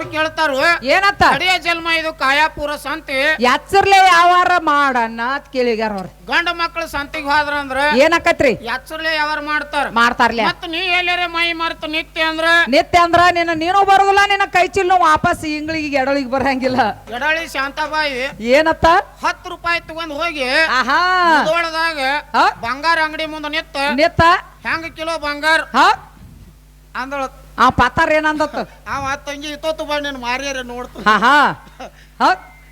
ಅವ್ರು ಕೇಳ್ತಾರು ಏನತ್ತ? ಕಡೆಯ ಜನ್ಮ ಇದು ಕಾಯಾಪುರ ಸಂತಿ. ಎಚ್ಚರ್ಲೆ ಯಾವಾರ ಮಾಡಣ್ಣ ಅಂತ ಕೇಳಿಗ್ಯಾರ ಅವ್ರ. ಗಂಡ ಮಕ್ಳು ಸಂತಿಗೆ ಹೋದ್ರ ಅಂದ್ರ ಏನಕ್ಕತ್ರಿ ಎಚ್ಚರ್ಲೆ ಯಾವಾರ ಮಾಡ್ತಾರ. ಮಾಡ್ತಾರ್ಲೆ. ಮತ್ ನೀ ಎಲ್ಲಾರೆ ಮೈ ಮರ್ತ ನಿತ್ಯ ಅಂದ್ರ? ನಿತ್ಯ ಅಂದ್ರ ನಿನ್ನ ನೀನು ಬರೋದಿಲ್ಲ ನಿನ್ನ ಕೈ ಚಿಲ್ಲು ವಾಪಸ್ ಇಂಗ್ಳಿಗೆ ಎಡಳಿಗೆ ಬರಂಗಿಲ್ಲ ಎಡಳಿ ಶಾಂತಾಬಾಯಿ ಏನತ್ತ? ಹತ್ತು ರೂಪಾಯಿ ತಗೊಂಡ್ ಹೋಗಿ ಆಹಾ? ಬಂಗಾರ ಅಂಗಡಿ ಮುಂದೆ ನಿತ್ತ. ನಿತ್ತ? ಹೆಂಗ ಕಿಲೋ ಬಂಗಾರ? ಹ? ಅಂದಳ. ಆ ಪಾತಾರ ಏನಂದತ್ತ? ಅವ ತಂಗಿ ಇತ್ತೊತ್ತು ಬಾ ನೀನು ಮಾರಿಯರೆ ನೋಡ್ತು ಹಾ ಹಾ.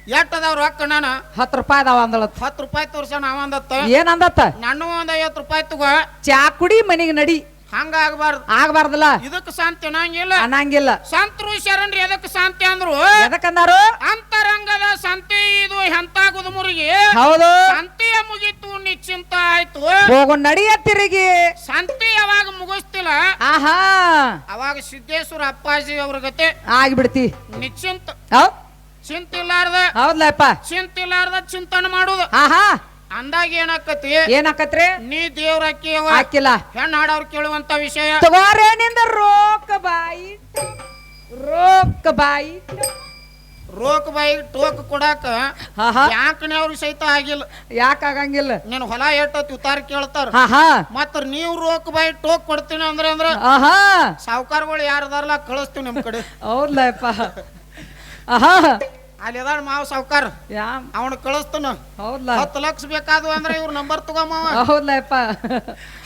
ಎಟ್ ಅದಾವ ರೊಕ್ಕ ನಾನು? ಹತ್ತು ರೂಪಾಯಿ ಅದಾವ ಅಂದಳತ್ತ. ಹತ್ತು ರೂಪಾಯಿ ತೋರ್ಸೋಣ ಅವ ಅಂದತ್ತ. ಏನಂದತ್ತ? ನನ್ನ ಒಂದ್ ಐವತ್ತು ರೂಪಾಯಿ ತಗೋ ಚಾ ಕುಡಿ ಮನಿಗೆ ನಡಿ. ಹಂಗ ಆಗ್ಬಾರ್ದು. ಆಗ್ಬಾರ್ದಲ್ಲ? ಇದಕ್ಕೆ ಶಾಂತಿ ಅನ್ನಂಗಿಲ್ಲ. ಅನ್ನಂಗಿಲ್ಲ. ಸಂತರು ಶರಣ್ರಿ ಎದಕ್ಕೆ ಶಾಂತಿ ಅಂದ್ರು? ಎದಕ್ಕಂದಾರು ಅಂತರಂಗದ ಶಾಂತಿ ಇದು ಎಂತ ಗುದುಮುರಿಗೆ ಹೌದು. ಮುಗೀತು ನಿಶ್ಚಿಂತ ಆಯ್ತು. ಹೋಗು ನಡಿಯ ತಿರುಗಿ. ಶಾಂತಿ ಯಾವಾಗ ಮುಗಿಸ್ತಿಲ್ಲ? ಆಹಾ. ಅವಾಗ ಸಿದ್ದೇಶ್ವರ ಅಪ್ಪಾಜಿ ಅವ್ರ ಗತೆ. ಆಗ್ಬಿಡ್ತಿ. ನಿಶ್ಚಿಂತ. ಹೌದ್. ಚಿಂತಿಲ್ಲಾರ್ದ ಹೌದ್ಲಪ್ಪ. ಚಿಂತಿಲ್ಲಾರ್ದ ಚಿಂತನೆ ಮಾಡುದು. ಆಹಾ. ಅಂದಾಗ ಏನಾಕತಿ ಏನಾಕತ್ರಿ? ನೀ ದೇವ್ರ ಅಕ್ಕಿ ಹಾಕಿಲ್ಲ. ಹೆಣ್ಣು ಹಾಡವ್ರು ಕೇಳುವಂತ ವಿಷಯ. ರೋಕ ರೋಕ್ ಬಾಯಿ. ರೋಕ್ ಬಾಯಿ. ರೋಕ್ ಬಾಯಿ ಟೋಕ್ ಕೊಡಾಕ ಆಹಾ ಯಾಕನೆ ಅವ್ರಿಗೆ ಸಹಿತ ಆಗಿಲ್ಲ? ಯಾಕ ಆಗಂಗಿಲ್ಲ? ನೀನು ಹೊಲ ಎಟ್ಟತ್ ಉತ್ತಾರ ಕೇಳ್ತಾರ. ಮತ್ತ ನೀವು ರೋಕ್ ಬಾಯಿ ಟೋಕ್ ಕೊಡ್ತೀನಿ ಅಂದ್ರೆ ಅಂದ್ರೆ ಸಾವುಕಾರಗಳು ಯಾರದಾರಲ್ಲ ಕಳಿಸ್ತೀವಿ ನಿಮ್ ಕಡೆ. ಹೌದ್ಲಪ್ಪ. ಆಹಾ ಅಲ್ಲಿ ಅದಾಳ ಮಾವ ಸಾವುಕಾರ. ಅವನ ಕಳಿಸ್ತಾನ. ಹೌದ್ಲ. ಹತ್ತು ಲಕ್ಷ ಬೇಕಾದ್ವು ಅಂದ್ರೆ ಇವ್ರ ನಂಬರ್ ತಗೊಂಬವ ಹೌದ್ಲಪ್ಪ.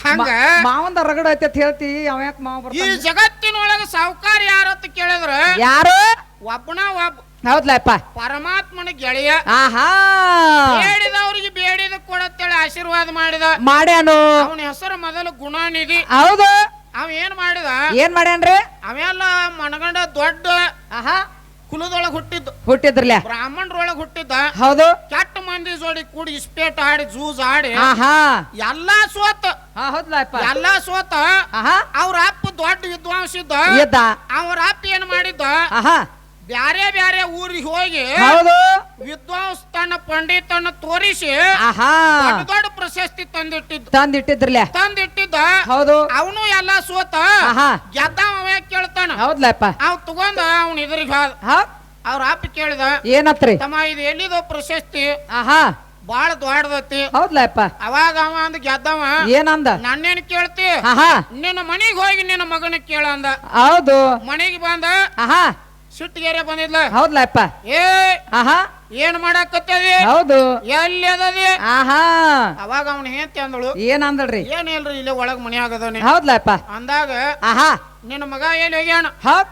ಹಂಗ? ಮಾವಂದ ರಗಡ ಐತೆ ಅಂತ ಹೇಳ್ತಿ ಅವ ಯಾಕೆ ಮಾವ ಈ ಜಗತ್ತಿನೊಳಗೆ ಸಾವುಕಾರ ಯಾರತ್ತ ಕೇಳಿದ್ರ? ಯಾರು? ಒಬ್ಬನ ಒಬ್ಬ ಹೌದ್ಲಪ್ಪ. ಪರಮಾತ್ಮನ ಗೆಳೆಯ. ಆಹಾ. ಬೇಡಿದವ್ರಿಗೆ ಬೇಡಿದ ಕೊಡತ್ತೇಳಿ ಆಶೀರ್ವಾದ ಮಾಡಿದ. ಮಾಡ್ಯಾನು. ಅವನ ಹೆಸರು ಮೊದಲು ಗುಣಾನಿಧಿ. ಹೌದು. ಅವ ಏನ್ ಮಾಡಿದ? ಏನ್ ಮಾಡ್ಯಾನ್ರಿ? ಅವೆಲ್ಲ ಮನಗಂಡ ದೊಡ್ಡ ಆಹಾ. ಕುಲದೊಳಗ ಹುಟ್ಟಿದ್ದು. ಹುಟ್ಟಿದ್ರಲ್ಲ ಬ್ರಾಹ್ಮಣರೊಳಗ ಹುಟ್ಟಿದ್ದ. ಹೌದು. ಕೆಟ್ಟ ಮಂದಿ ಜೋಡಿ ಕೂಡಿ ಇಸ್ಪೇಟ್ ಆಡಿ ಜೂಜ್ ಆಡಿ. ಆಹಾ. ಎಲ್ಲಾ ಸೋತ. ಹಾ ಹೌದ್ಲಪ್ಪ. ಎಲ್ಲಾ ಸೋತ. ಆಹಾ. ಅವ್ರ ಅಪ್ಪ ದೊಡ್ಡ ವಿದ್ವಾಂಸ ಇದ್ದ. ಎದ್ದ ಅವ್ರ ಅಪ್ಪ ಏನ್ ಮಾಡಿದ್ದ? ಆಹಾ. ಬ್ಯಾರೆ ಬ್ಯಾರೆ ಊರಿಗೆ ಹೋಗಿ ಹೌದು. ವಿದ್ವಾಂಸ ತನ್ನ ಪಂಡಿತನ ತೋರಿಸಿ ಆಹಾ. ದೊಡ್ಡ ದೊಡ್ಡ ಪ್ರಶಸ್ತಿ ತಂದಿಟ್ಟಿದ್ದ. ತಂದಿಟ್ಟಿದ್ರಲ್ಲ. ತಂದಿಟ್ಟಿದ್ದ. ಹೌದು. ಅವನು ಎಲ್ಲ ಸೋತ ಆಹಾ. ಗೆದ್ದ ಅವ ಕೇಳ್ತಾನ. ಹೌದ್ಲಪ್ಪ. ಅವ್ ತಗೊಂಡ ಅವ್ನ ಇದ್ರಿಗೆ ಹೋದ. ಅವ್ರ ಅಪ್ಪ ಕೇಳಿದ ಏನತ್ರಿ? ತಮ್ಮ ಇದು ಎಲ್ಲಿದೋ ಪ್ರಶಸ್ತಿ? ಆಹಾ. ಬಾಳ ದೊಡ್ಡದತಿ. ಹೌದ್ಲಪ್ಪ. ಅವಾಗ ಅವ ಅಂದ ಗೆದ್ದವ. ಏನಂದ? ನನ್ನೇನ್ ಕೇಳ್ತಿ? ಆಹಾ. ನಿನ್ನ ಮನೆಗೆ ಹೋಗಿ ನಿನ್ನ ಮಗನ ಕೇಳ ಅಂದ. ಹೌದು. ಮನೆಗೆ ಬಂದ ಆಹಾ. ಸಿಟ್ಟಿಗೆರೆ ಬಂದಿದ್ಲ. ಹೌದ್ಲಪ್ಪ ಏ ಆಹಾ. ಏನ್ ಮಾಡಾಕತ್ತದಿ? ಹೌದು. ಎಲ್ಲಿ ಅದದಿ? ಆಹಾ. ಅವಾಗ ಅವನ ಹೆಂಡತಿ ಅಂದಳು ಏನಂದಳ್ರಿ? ಏನಿಲ್ರಿ ಇಲ್ಲೇ ಒಳಗ್ ಮನೆ ಆಗದವನಿ? ಹೌದ್ಲಪ್ಪ ಅಂದಾಗ ಆಹಾ. ನಿನ್ನ ಮಗ ಎಲ್ಲಿ ಹೋಗ್ಯಾನ? ಹೌದ್.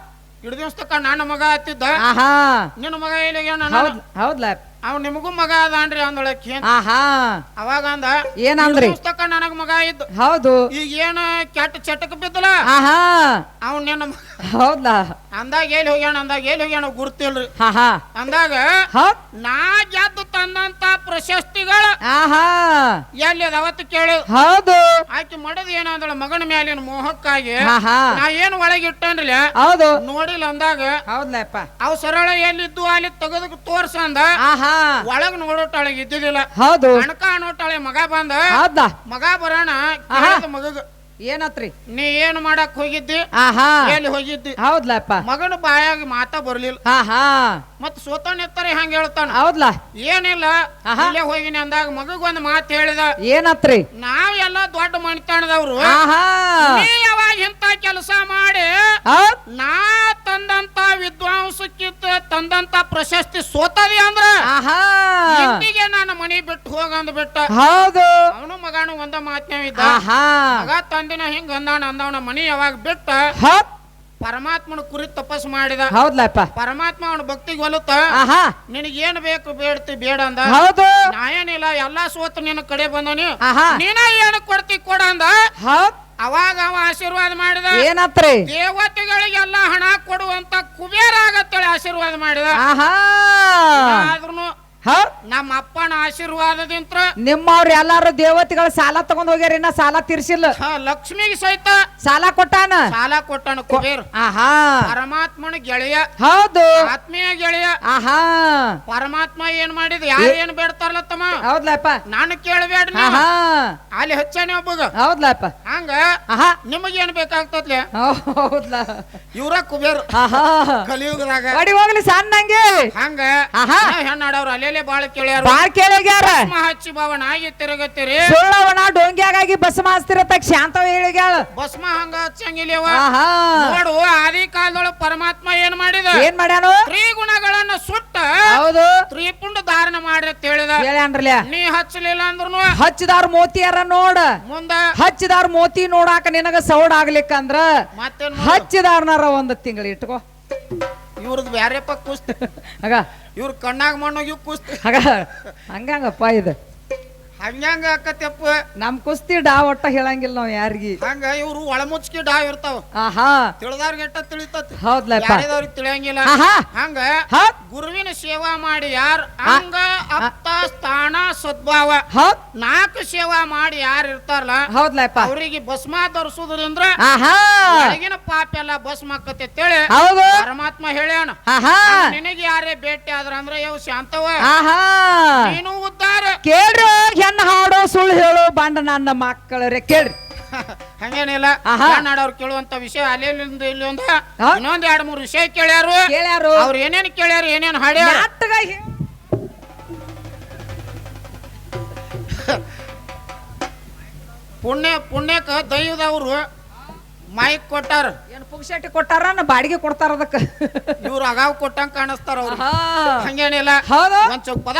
ನನ್ನ ಮಗ ಹತ್ತಿದ್ದ? ಆಹಾ. ನಿನ್ನ ಮಗ ಎಲ್ಲಿ ಹೋಗ್ಯಾನ? ಹೌದ್ ಹೌದ್ಲಪ್ಪ ಅವ್ ನಿಮಗೂ ಮಗ ಅದಾನ್ರಿ ಅಂದೊಳಕ್ಕೆ. ಆಹಾ. ಅವಾಗ ಅಂದ ಏನಂದ್ರಿ ಪುಸ್ತಕ ನನಗ ಮಗ ಇದ್ದು. ಹೌದು. ಈಗ ಏನ ಕೆಟ್ಟ ಚಟಕ್ ಬಿದ್ದಲ್ಲ? ಆಹಾ. ಅವ್ ನಿನ್ನ ಹೌದಾ? ಅಂದಾಗ ಎಲ್ಲಿ ಹೋಗ್ಯಾಣ ಅಂದಾಗ ಎಲ್ಲಿ ಹೋಗ್ಯಾಣ ಗುರ್ತಿಲ್ರಿ ಆಹಾ. ಅಂದಾಗ ನಾ ಗೆದ್ದು ತಂದಂತ ಪ್ರಶಸ್ತಿಗಳು ಆಹಾ. ಎಲ್ಲಿ ಅವತ್ತು ಕೇಳು. ಹೌದು. ಆಕೆ ಮಡದ್ ಏನಂದಳ ಮಗನ ಮ್ಯಾಲಿನ ಮೋಹಕ್ಕಾಗಿ ನಾ ಏನು ಒಳಗೆ ಇಟ್ಟನ್ರಿ ಹೌದು. ನೋಡಿಲ್ಲ ಅಂದಾಗ ಹೌದ್ಲಪ್ಪ. ಅವ್ ಸರಳ ಎಲ್ಲಿದ್ದು ಅಲ್ಲಿ ತೆಗೆದು ತೋರ್ಸ ಅಂದ ಆಹಾ. ಒಳಗ್ ನೋಡೋಟಾಳಿಗೆ ಇದ್ದಿದ್ದಿಲ್ಲ. ಹೌದು. ಅಣಕ ಅನ್ನೋಟಾಳೆ ಮಗ ಬಂದ. ಹೌದಾ. ಮಗ ಬರೋಣ ಕೇಳಿದ ಮಗಗ. ಏನತ್ರಿ? ನೀ ಏನ್ ಮಾಡಕ್ ಹೋಗಿದ್ದಿ? ಆಹಾ. ಎಲ್ಲಿ ಹೋಗಿದ್ದಿ? ಹೌದ್ಲಪ್ಪ. ಮಗನ ಬಾಯಾಗ ಮಾತಾ ಬರ್ಲಿಲ್ಲ. ಆಹಾ. ಮತ್ ಸೋತಾನ ಎತ್ತಾರೆ ಹಂಗ ಹೇಳ್ತಾನ. ಹೌದ್ಲಾ. ಏನಿಲ್ಲ ಆಹಾ. ಇಲ್ಲೇ ಹೋಗಿನಿ ಅಂದಾಗ ಮಗಗ್ ಒಂದ್ ಮಾತು ಹೇಳಿದ. ಏನತ್ರಿ? ನಾವ್ ಎಲ್ಲ ದೊಡ್ಡ ಮಣಿತಾಣದವ್ರು ಆಹಾ. ನೀ ಯಾವಾಗ ಇಂತ ಕೆಲಸ ಮಾಡಿ? ಹೌದ್. ನಾ ತಂದಂತ ಪ್ರಶಸ್ತಿ ಸೋತದಿ ಅಂದ್ರ ಆಹಾ. ಇಂದಿಗೆ ನಾನು ಮನಿ ಬಿಟ್ಟು ಹೋಗಂದ್ ಬಿಟ್ಟ ಹೌದು. ಅವನು ಮಗನು ಒಂದ ಆಹಾ. ಮಗ ತಂದಿನ ಹಿಂಗ ಅಂದಾನ ಅಂದವನ ಮನಿ ಯಾವಾಗ ಬಿಟ್ಟ ಪರಮಾತ್ಮನ ಕುರಿ ತಪಸ್ ಮಾಡಿದ. ಹೌದ್ಲಪ್ಪ. ಪರಮಾತ್ಮ ಅವನ ಭಕ್ತಿಗೆ ಒಲುತ್ತ. ಆಹಾ. ನಿನಗೇನ್ ಬೇಕು ಬೇಡ್ತಿ ಬೇಡ ಅಂದ. ಹೌದು. ನಾ ಏನಿಲ್ಲ ಎಲ್ಲಾ ಸೋತ್ ನಿನ್ನ ಕಡೆ ಬಂದನಿ ನೀನ ಏನು ಕೊಡ್ತಿ ಕೊಡ ಅಂದ. ಹೌದ್ ಅವಾಗ ಅವ ಆಶೀರ್ವಾದ ಮಾಡಿದ. ಏನತ್ರಿ? ದೇವತೆಗಳಿಗೆಲ್ಲ ಹಣ ಕೊಡುವಂತ ಕುಬೇರ ಆಗತ್ತೇಳಿ ಆಶೀರ್ವಾದ ಮಾಡಿದ. ಆಹಾ! ಆದ್ರೂ ಹೌದ್ ನಮ್ಮ ಅಪ್ಪನ ಆಶೀರ್ವಾದದಿಂತ್ರ ನಿಮ್ಮವ್ರ ಎಲ್ಲಾರು ದೇವತೆಗಳ ಸಾಲ ತಗೊಂಡ್ ಹೋಗ್ಯಾರ ಇನ್ನ ಸಾಲ ತೀರ್ಸಿಲ್ಲ. ಹ, ಲಕ್ಷ್ಮಿಗೆ ಸಹಿತ ಸಾಲ ಕೊಟ್ಟಾನ? ಸಾಲ ಕೊಟ್ಟಾನ ಕುಬೇರ್. ಆಹಾ. ಪರಮಾತ್ಮನ ಗೆಳೆಯ. ಹೌದು. ಆತ್ಮೀಯ ಗೆಳೆಯ. ಆಹಾ. ಪರಮಾತ್ಮ ಏನ್ ಮಾಡಿದ? ಯಾರು ಏನ್ ಬೇಡ್ತಾರಲ್ಲ ತಮ್ಮ? ಹೌದ್ಲಪ್ಪ. ನಾನು ಕೇಳಬೇಡ ಅಲ್ಲಿ ಹಚ್ಚಾನೆ ಒಬ್ಬಗ. ಹೌದ್ಲಪ್ಪ. ಹಂಗ ಆಹಾ. ನಿಮಗೇನ್ ಬೇಕಾಗ್ತದ್ಲೆ? ಹೌದ್ಲ. ಇವ್ರ ಕುಬೇರ್. ಆಹಾ. ಕಲಿಯುಗದಾಗ. ಹೋಗ್ಲಿ ಸಣ್ಣಂಗೆ. ಹಂಗ ಆಹಾ. ಹೆಣ್ಣಾಡವ್ರು ಬಾಳ ಕೇಳ್ಯಾರ. ಬಾಳ್ ಕೇಳಿಗ್ಯಾರ ಹಚ್ಚಿ ಭಾವನ ಆಗಿ ತಿರುಗತ್ತೀರಿ. ಸುಳ್ಳವನ ಡೊಂಗ್ಯಾಗಾಗಿ ಬಸ್ ಮಾಸ್ತಿರತಕ್ ಶಾಂತವ ಹೇಳಿಗ್ಯಾಳ ಭಸ್ಮ ಹಂಗ ಹಚ್ಚಂಗಿಲ್ಲವ? ಆಹಾ. ನೋಡು ಆದಿ ಕಾಲದೊಳಗ ಪರಮಾತ್ಮ ಏನ್ ಮಾಡಿದ? ಏನ್ ಮಾಡ್ಯಾನು? ತ್ರಿಗುಣಗಳನ್ನ ಸುಟ್ಟ ಹೌದು. ತ್ರಿಪುಂಡ ಧಾರಣ ಅಂತ ಹೇಳಿದ ಹೇಳ್ಯಾನ್ರಲ್ಯ ನೀ ಹಚ್ಚಲಿಲ್ಲ ಅಂದ್ರೂ ಹಚ್ಚಿದಾರ ಮೋತಿಯರ ನೋಡ. ಮುಂದ? ಹಚ್ಚಿದಾರ ಮೋತಿ ನೋಡಾಕ ನಿನಗ ಸೌಡ್ ಆಗ್ಲಿಕ್ಕಂದ್ರ? ಮತ್ತೇನ್ ಹಚ್ಚಿದಾರ್ನಾರ ಒಂದ್ ತಿಂಗಳು ಇಟ್ಕೋ. ಇವ್ರದ್ ಬ್ಯಾರೆಪ್ಪ ಕುಸ್ತಿ. ಆಗ. ಇವ್ರ ಕಣ್ಣಾಗ ಮಣ್ಣೋಗಿ ಕುಸ್ತಿ. ಆಗ. ಹಂಗಂಗಪ್ಪ ಇದು. ಹಂಗ್ಯಾಂಗ ಅಕ್ಕತ್ತಪ್ಪ ನಮ್ ಕುಸ್ತಿ ಡಾ ಒಟ್ಟ ಹೇಳಂಗಿಲ್ಲ ನಾವ್ ಯಾರಿಗಿ. ಹಂಗ ಇವ್ರು ಒಳಮುಚ್ಕಿ ಡಾ ಇರ್ತಾವ. ಆಹಾ. ತಿಳಿದವ್ರಿಗೆ ಎಟ್ಟ ತಿಳಿತತ್. ಹೌದ್ಲಪ್ಪ. ಯಾರಿದವ್ರಿಗೆ ತಿಳಿಯಂಗಿಲ್ಲ. ಆಹಾ. ಹಂಗ ಹೌದ್. ಗುರುವಿನ ಸೇವಾ ಮಾಡಿ ಯಾರ್? ಹಂಗ ಅಪ್ತ ಸ್ಥಾನ ಸದ್ಭಾವ. ಹೌದ್. ನಾಲ್ಕು ಸೇವಾ ಮಾಡಿ ಯಾರು ಇರ್ತಾರಲ್ಲ ಹೌದ್ಲಪ್ಪ. ಅವರಿಗೆ ಭಸ್ಮ ಧರಿಸುವುದರಿಂದ ಆಹಾ. ಒಳಗಿನ ಪಾಪ ಎಲ್ಲ ಭಸ್ಮ ಆಕತ್ತೆ ಅಂತೇಳಿ ಹೌದು. ಪರಮಾತ್ಮ ಹೇಳ್ಯಾನ. ಆಹಾ. ನಿನಗೆ ಯಾರೇ ಭೇಟಿ ಆದ್ರ ಅಂದ್ರೆ ಯಾವ ಶಾಂತವ. ಆಹಾ. ನೀನು ಉದ್ದಾರ. ಕೇಳ್ರಿ ಹೆಣ್ಣು ಹಾಡೋ ಸುಳ್ಳು ಹೇಳು ಬಂಡ ನನ್ನ ಮಕ್ಕಳರೆ ಕೇಳ್ರಿ. ಹಂಗೇನಿಲ್ಲ. ಆಹಾ. ನಾಡವ್ರು ಕೇಳುವಂತ ವಿಷಯ ಅಲ್ಲಿಂದ ಇಲ್ಲಿ ಒಂದು ಹಾ? ಇನ್ನೊಂದ್ ಎರಡ್ ಮೂರು ವಿಷಯ ಕೇಳ್ಯಾರು. ಕೇಳ್ಯಾರು. ಅವ್ರು ಏನೇನ್ ಕೇಳ್ಯಾರು ಏನೇನ್ ಹಾಡ್ಯಾರ. ನಾಟಕ ಹೇ- ಪುಣ್ಯ ಪುಣ್ಯಕ್ಕ ದೈವದವ್ರು ಮೈಕ್ ಕೊಟ್ಟಾರ. ಏನ್ ಪುಕ್ಷಟಿ ಕೊಟ್ಟಾರ ನಾ ಬಾಡಿಗೆ ಕೊಡ್ತಾರ ಅದಕ್ಕ? ಇವ್ರು ಅಗಾವ್ ಕೊಟ್ಟಂಗ ಕಾಣಿಸ್ತಾರ ಅವ್ರು. ಆಹಾ. ಹಂಗೇನಿಲ್ಲ. ಹೌದು. ಒಂದ್ ಚೌಕ್ ಪದ